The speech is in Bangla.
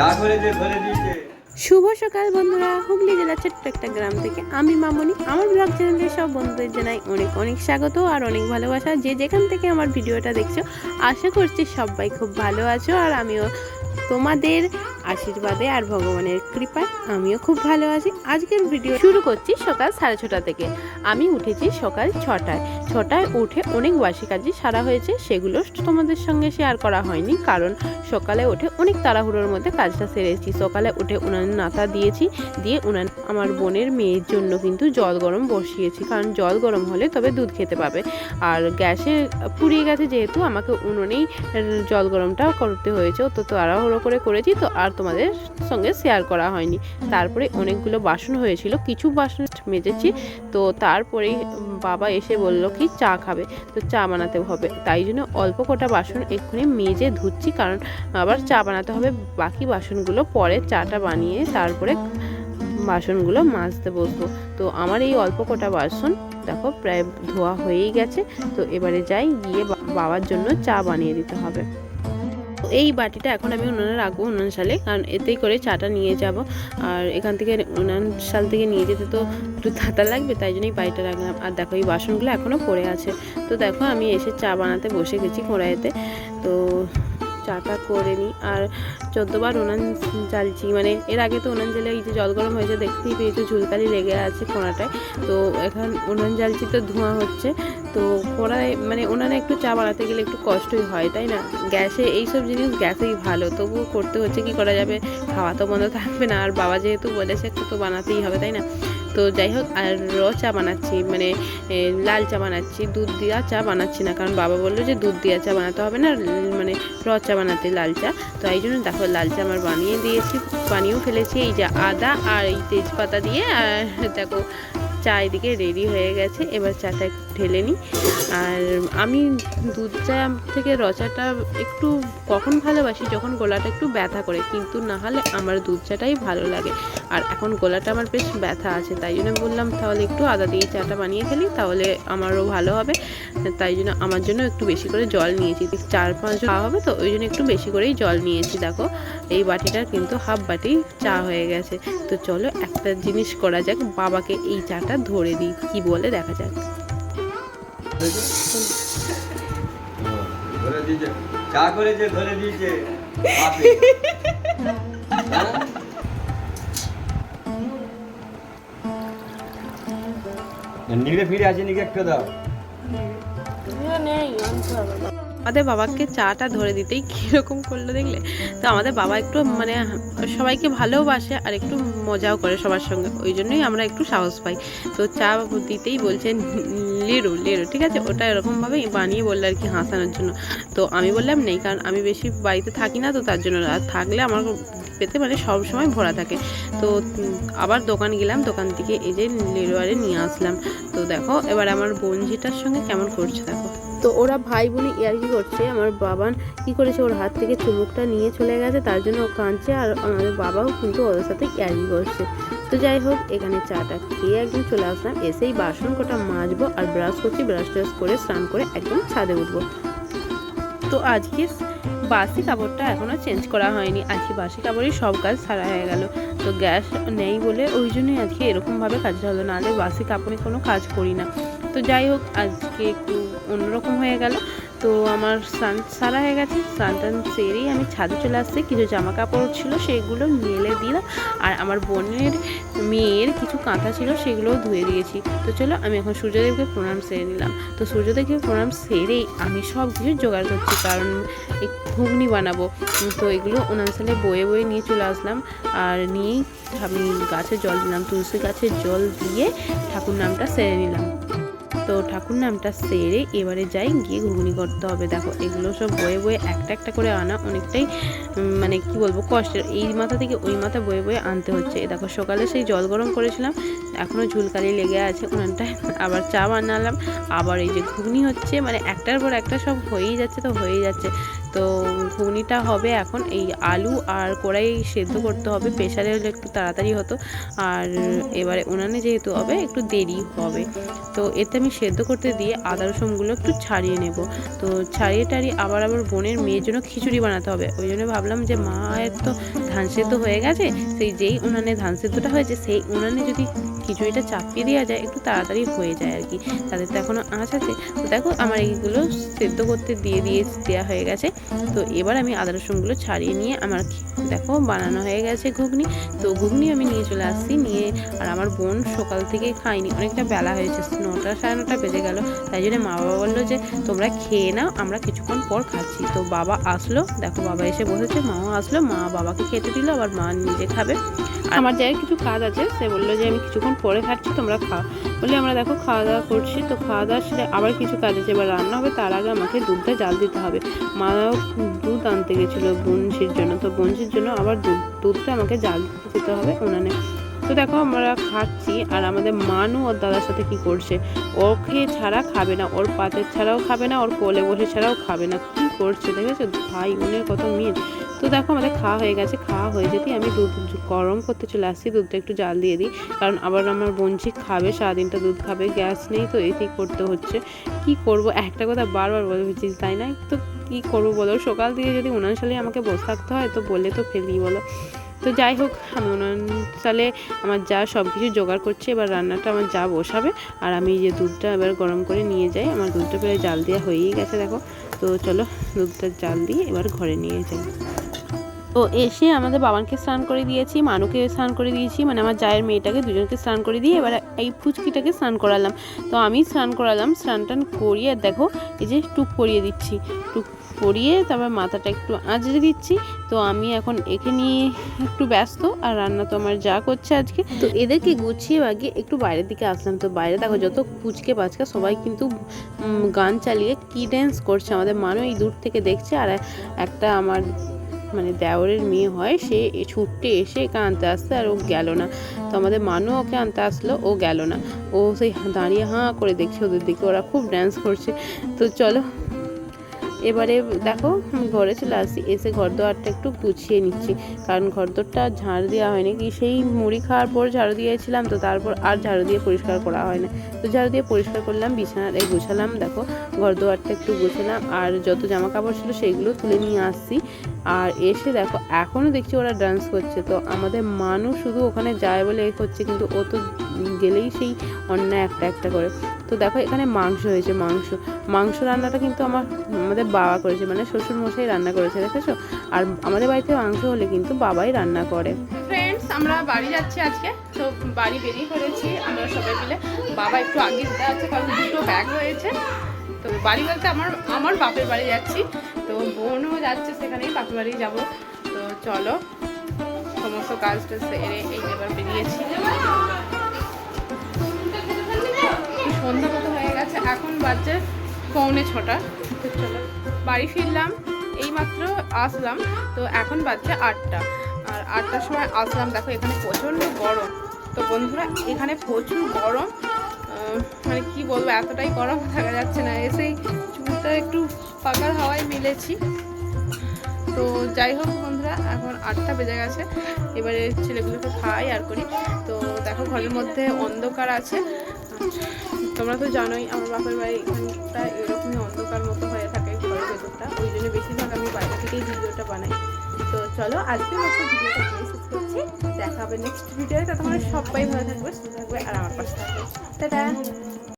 চা করে দিয়ে ধরে দিয়েছে শুভ সকাল বন্ধুরা। হুগলি জেলার ছোট্ট একটা গ্রাম থেকে আমি মামনি। আমার ব্লগ চ্যানেলে সব বন্ধুদের জানাই অনেক অনেক স্বাগত আর অনেক ভালোবাসা। যে যেখান থেকে আমার ভিডিওটা দেখছ, আশা করছি সবাই খুব ভালো আছো আর আমিও তোমাদের আশীর্বাদে আর ভগবানের কৃপায় আমিও খুব ভালো আছি। আজকের ভিডিও শুরু করছি সকাল সাড়ে ছটা থেকে। আমি উঠেছি সকাল ছটায়। ছটায় উঠে অনেক বাসি কাজই সারা হয়েছে, সেগুলো তোমাদের সঙ্গে শেয়ার করা হয়নি। কারণ সকালে উঠে অনেক তাড়াহুড়োর মধ্যে কাজটা সেরেছি সকালে উঠে উনান নাতা দিয়েছি, দিয়ে উনান, আমার বোনের মেয়ের জন্য কিন্তু জল গরম বসিয়েছি, কারণ জল গরম হলে তবে দুধ খেতে পাবে। আর গ্যাসে পুড়িয়ে গেছে যেহেতু, আমাকে উনুনেই জল গরমটা করতে হয়েছে তো তো তাড়াহুড়ো করে করেছি তো আর তোমাদের সঙ্গে শেয়ার করা হয়নি। তারপরে অনেকগুলো বাসন হয়েছিল, কিছু বাসন মেজেছি, তো তারপরেই বাবা এসে বলল কি চা খাবে, তো চা বানাতে হবে। তাই জন্য অল্প কটা বাসন এক্ষুনি মেজে ধুচ্ছি, কারণ আবার চা বানাতে হবে, বাকি বাসনগুলো পরে চাটা বানিয়ে তারপরে বাসনগুলো মাজতে বসবো। তো আমার এই অল্প কটা বাসন দেখো প্রায় ধোয়া হয়েই গেছে। তো এবারে যাই গিয়ে বাবার জন্য চা বানিয়ে দিতে হবে। এই বাটিটা এখন আমি উনানে রাখব উনান সালে কারণ এতেই করে চাটা নিয়ে যাব। আর এখান থেকে উনান সাল থেকে নিয়ে যেতে তো একটু তাতা লাগবে, তাই জন্যই বাড়িটা রাখলাম। আর দেখো এই বাসনগুলো এখনও পড়ে আছে। তো দেখো আমি এসে চা বানাতে বসে গেছি কড়াইতে। তো চাটা করে নিই। আর চোদ্দোবার উনান জ্বালছি মানে এর আগে তো উনান জ্বালে এই যে জল গরম হয়েছে, দেখতেই পেয়েছ ঝুলকালি লেগে আছে কোনাটায়। তো এখন উনান জ্বালছি তো ধোঁয়া হচ্ছে। তো কড়াই মানে উনানে একটু চা বানাতে গেলে একটু কষ্টই হয়, তাই না? গ্যাসে এইসব জিনিস গ্যাসেই ভালো। তবুও করতে হচ্ছে, কি করা যাবে? খাওয়া তো বন্ধ থাকবে না। আর বাবা যেহেতু বলেছে, একটু তো বানাতেই হবে, তাই না? তো যাই হোক, আর র চা বানাচ্ছি মানে লাল চা বানাচ্ছি। দুধ দিয়া চা বানাচ্ছি না, কারণ বাবা বলল যে দুধ দিয়া চা বানাতে হবে না মানে র চা বানাতে লাল চা। তো এই জন্য দেখো, লাল চা আমার বানিয়ে দিয়েছি, বানিয়েও ফেলেছি। এই যে আদা আর এই তেজপাতা দিয়ে, আর দেখো চা এদিকে রেডি হয়ে গেছে, এবার চাটা একটু ঢেলে নিই। আর আমি দুধ চা থেকে রচাটা একটু কখন ভালোবাসি? যখন গলাটা একটু ব্যথা করে, কিন্তু না হলে আমার দুধ চাটাই ভালো লাগে। আর এখন গলাটা আমার বেশ ব্যথা আছে, তাই জন্য বললাম তাহলে একটু আদা দিয়ে চাটা বানিয়ে ফেলি, তাহলে আমারও ভালো হবে। তাই জন্য আমার জন্য একটু বেশি করে জল নিয়েছি। চার পাঁচ খাওয়া হবে তো, ওই জন্য একটু বেশি করেই জল নিয়েছি, দেখো। এই বাটিটার কিন্তু হাফ বাটি চা হয়ে গেছে। তো চলো একটা জিনিস করা যাক, বাবাকে এই চাটা ধরে দিই কি বলে দেখা যাক চা ধরে দিয়েছে। হ্যাঁ? নিগড়ে ফিরে আছে নিকে একটা দাও আমাদের বাবাকে চাটা ধরে দিতেই কীরকম করল দেখলে? তো আমাদের বাবা একটু মানে সবাইকে ভালোবাসে আর একটু মজাও করে সবার সঙ্গে। ওই জন্যই আমরা একটু সাহস পাই। তো চা দিতেই বলছেন, লেরো লেরো, ঠিক আছে? ওটা এরকমভাবে বানিয়ে বলল আর কি হাসানোর জন্য। তো আমি বললাম, নেই, কারণ আমি বেশি বাড়িতে থাকি না, তো তার জন্য আর থাকলে আমার পেতে মানে সব সময় ভরা থাকে। তো আবার দোকান গেলাম, দোকান থেকে এই যে লেরোয়ারে নিয়ে আসলাম। তো দেখো, এবার আমার বোনঝিটার সঙ্গে কেমন করছে দেখো। তো ওরা ভাই বোনই ইয়ার্কি করছে, আমার বাবান কি করেছে, ওর হাত থেকে চুমুকটা নিয়ে চলে গেছে, তার জন্য ও কাঁদছে আর আমাদের বাবাও কিন্তু ওদের সাথে ইয়ার্কি করছে। তো যাই হোক, এখানে চাটা খেয়ে একদম চলে আসলাম, এসেই বাসন কটা মাজবো আর ব্রাশ করছি, ব্রাশ ট্রাশ করে স্নান করে একদম ছাদে উঠবো। তো আজকে বাসি কাপড়টা এখনও চেঞ্জ করা হয়নি, আজকে বাসি কাপড়ই সব কাজ সারা হয়ে গেল। তো গ্যাস নেই বলে ওই জন্যই আজকে এরকমভাবে কাজটা হলো, নাহলে বাসি কাপড়ে কোনো কাজ করি না। তো যাই হোক, আজকে একটু অন্যরকম হয়ে গেল। তো আমার স্নান সারা হয়ে গেছে, স্নান টান সেরেই আমি ছাদে চলে আসছি। কিছু জামা কাপড় ছিল, সেগুলো মেলে দিলাম। আর আমার বোনের মেয়ের কিছু কাঁথা ছিল, সেগুলোও ধুয়ে দিয়েছি। তো চলো, আমি এখন সূর্যদেবকে প্রণাম সেরে নিলাম। তো সূর্যদেবকে প্রণাম সেরেই আমি সব কিছু জোগাড় করছি, কারণ এই ঘুগনি বানাবো। তো এগুলো ওনার সালে বয়ে বয়ে নিয়ে চলে আসলাম। আর নিয়েই আমি গাছে জল দিলাম, তুলসী গাছে জল দিয়ে ঠাকুর নামটা সেরে নিলাম। তো ঠাকুর নামটা সেরে এবারে যাই গিয়ে ঘুগনি করতে হবে। দেখো, এগুলো সব বয়ে বয়ে একটা একটা করে আনা অনেকটাই মানে কি বলব, কষ্টের। এই মাথা থেকে ওই মাথা বয়ে বয়ে আনতে হচ্ছে। দেখো, সকালে সেই জল গরম করেছিলাম এখনও ঝুলকালি লেগে আছে উনানটায়। আবার চা বানালাম, আবার এই যে ঘুগনি হচ্ছে মানে একটার পর একটা সব হয়েই যাচ্ছে, তো হয়েই যাচ্ছে। তো ঘুগনিটা হবে এখন এই আলু আর কড়াই সেদ্ধ করতে হবে। প্রেশারে হলে একটু তাড়াতাড়ি হতো। আর এবারে উনানে যেহেতু হবে, একটু দেরি হবে। তো এতে আমি সেদ্ধ করতে দিয়ে আদা রসুনগুলো একটু ছাড়িয়ে নেব। তো ছাড়িয়ে টাড়িয়ে আবার আবার বোনের মেয়ের জন্য খিচুড়ি বানাতে হবে। ওই জন্য ভাবলাম যে মায়ের তো ধান সেদ্ধ হয়ে গেছে। সেই যেই উনানে ধান সেদ্ধটা হয়েছে, সেই উনানে যদি খিচুড়িটা চাপিয়ে দেওয়া যায়, একটু তাড়াতাড়ি হয়ে যায় আর কি। তাদের তো এখনও আঁচ আছে। তো দেখো, আমার এইগুলো সেদ্ধ করতে দিয়ে দিয়ে দেওয়া হয়ে গেছে। তো এবার আমি আদা রসুনগুলো ছাড়িয়ে নিয়ে আমার দেখো বানানো হয়ে গেছে ঘুগনি। তো ঘুগনি আমি নিয়ে চলে আসছি, নিয়ে আর আমার বোন সকাল থেকে খাইনি অনেকটা বেলা হয়েছে, নটা সাড়ে নটা বেজে গেল। তাই জন্য মা বাবা বলল যে, তোমরা খেয়ে নাও, আমরা কিছুক্ষণ পর খাচ্ছি। তো বাবা আসলো, দেখো বাবা এসে বসেছে, মাও আসলো, মা বাবাকে খেতে দিল, আবার মা নিজে খাবে। আমার জায়গায় কিছু কাজ আছে, সে বলল যে, আমি কিছুক্ষণ পরে খাচ্ছি, তোমরা খাও। বলে আমরা দেখো খাওয়া দাওয়া করছি। তো খাওয়া দাওয়ার সাথে আবার কিছু কাজ আছে এবার রান্না হবে, তার আগে আমাকে দুধটা জাল দিতে হবে। মাও দুধ আনতে গেছিল বঞ্চির জন্য। তো বঞ্চির জন্য আবার দুধ দুধটা আমাকে জাল দিতে হবে উনানে। তো দেখো আমরা খাচ্ছি আর আমাদের মানু ওর দাদার সাথে কি করছে? ওকে ছাড়া খাবে না, ওর পাতের ছাড়াও খাবে না, ওর কোলে বসে ছাড়াও খাবে না। কি করছে দেখেছ? ভাই বোনের কত মিল। তো দেখো আমাদের খাওয়া হয়ে গেছে, খাওয়া হয়ে যেতেই আমি দুধ গরম করতে চলে আসছি, দুধটা একটু জাল দিয়ে দিই। কারণ আবার আমার বঞ্চি খাবে, সারাদিনটা দুধ খাবে, গ্যাস নেই তো, এতেই করতে হচ্ছে। কি করব? একটা কথা বারবার বলে বলছি তাই না? তো কি করব বলো? সকাল থেকে যদি উনান সালে আমাকে বসে থাকতে হয়, তো বলে তো ফেলি বলো। তো যাই হোক, আমি উনান সালে আমার যা সব কিছু জোগাড় করছে, এবার রান্নাটা আমার যা বসাবে, আর আমি যে দুধটা এবার গরম করে নিয়ে যাই, আমার দুধটা প্রায় জাল দেওয়া হয়েই গেছে, দেখো। তো চলো দুধটা জাল দিয়ে এবার ঘরে নিয়ে যাই। তো এসে আমাদের বাবানকে স্নান করে দিয়েছি, মানুকে স্নান করে দিয়েছি মানে আমার জায়ের মেয়েটাকে দুজনকে স্নান করে দিয়ে এবার এই ফুচকিটাকে স্নান করালাম। তো আমি স্নান করালাম, স্নান টান করিয়ে দেখো, এই যে টুক পরিয়ে দিচ্ছি। টুক পরিয়ে তারপর মাথাটা একটু আঁচড়ে দিচ্ছি। তো আমি এখন একে নিয়ে একটু ব্যস্ত, আর রান্না তো আমার যা করছে আজকে। তো এদেরকে গুছিয়ে বাগিয়ে একটু বাইরের দিকে আসলাম। তো বাইরে দেখো যত পুচকে বাচকা সবাই কিন্তু গান চালিয়ে কি ড্যান্স করছে আমাদের মানুষ এই দূর থেকে দেখছে। আর একটা আমার মানে দেওরের মেয়ে হয়, সে ছুটতে এসে এখানে আনতে আসতে আর ও গেল না। তো আমাদের মানু ওকে আনতে আসলো, ও গেল না। ও সেই দাঁড়িয়ে হাঁ করে দেখছে, ওদের দিকে ওরা খুব ড্যান্স করছে। তো চলো এবারে দেখো ঘরে চলে আসি এসে ঘর দোয়ারটা একটু গুছিয়ে নিচ্ছি। কারণ ঘর দোরটা ঝাড় দেওয়া হয়নি। কি সেই মুড়ি খাওয়ার পর ঝাড়ু দিয়েছিলাম, তো তারপর আর ঝাড়ু দিয়ে পরিষ্কার করা হয় না। তো ঝাড়ু দিয়ে পরিষ্কার করলাম বিছানাটা এই গুছালাম, দেখো। ঘর দোয়ারটা একটু গুছালাম, আর যত জামা কাপড় ছিল সেগুলো তুলে নিয়ে আসছি। আর এসে দেখো এখনও দেখছি ওরা ডান্স করছে। তো আমাদের মানুষ শুধু ওখানে যায় বলে এ করছে, কিন্তু ও তো গেলেই সেই অন্যায় একটা একটা করে। তো দেখো, এখানে মাংস হয়েছে, মাংস। মাংস রান্নাটা কিন্তু আমার, আমাদের বাবা করেছে মানে শ্বশুর মশাই রান্না করেছে, দেখেছ? আর আমাদের বাড়িতে মাংস হলে কিন্তু বাবাই রান্না করে। ফ্রেন্ডস আমরা বাড়ি যাচ্ছি আজকে, তো বাড়ি বেরিয়ে পড়েছি আমরা সবাই মিলে। বাবা একটু আগে দিতে আছে কারণ দুটো ব্যাগ হয়েছে তো বাড়ি বলতে আমার আমার বাপের বাড়ি যাচ্ছি। তো বোনও যাচ্ছে সেখানেই, বাপের বাড়ি যাব। তো চলো, সমস্ত কাজটা সেরে এই এবার বেরিয়েছি। সন্ধ্যা মতো হয়ে গেছে, এখন বাজছে পৌনে ছটা। চলো, বাড়ি ফিরলাম, এইমাত্র আসলাম, তো এখন বাজছে আটটা। আর আটটার সময় আসলাম, দেখো এখানে প্রচণ্ড গরম। তো বন্ধুরা, এখানে প্রচুর গরম। মানে কি বলব, এতটাই গরম থাকা যাচ্ছে না। এসেই চুলটা একটু পাকার হাওয়ায় মিলেছি। তো যাই হোক বন্ধুরা, এখন আটটা বেজে গেছে। এবারে ছেলেগুলোকে খাই আর করি। তো দেখো ঘরের মধ্যে অন্ধকার আছে। তোমরা তো জানোই, আমার বাপের বাড়ি এখানটা এরকমই অন্ধকার মতো হয়ে থাকে ঘরের ভেতরটা। ওই জন্য বেশিরভাগ আমি বাইরে থেকেই ভিডিওটা বানাই। তো চলো আজকে মতো ভিডিওটা করছি। দেখা হবে নেক্সট ভিডিওতে। তোমরা সবাই ভালো থাকবে, সুস্থ থাকবে, আর আমার পাশে থাকবে।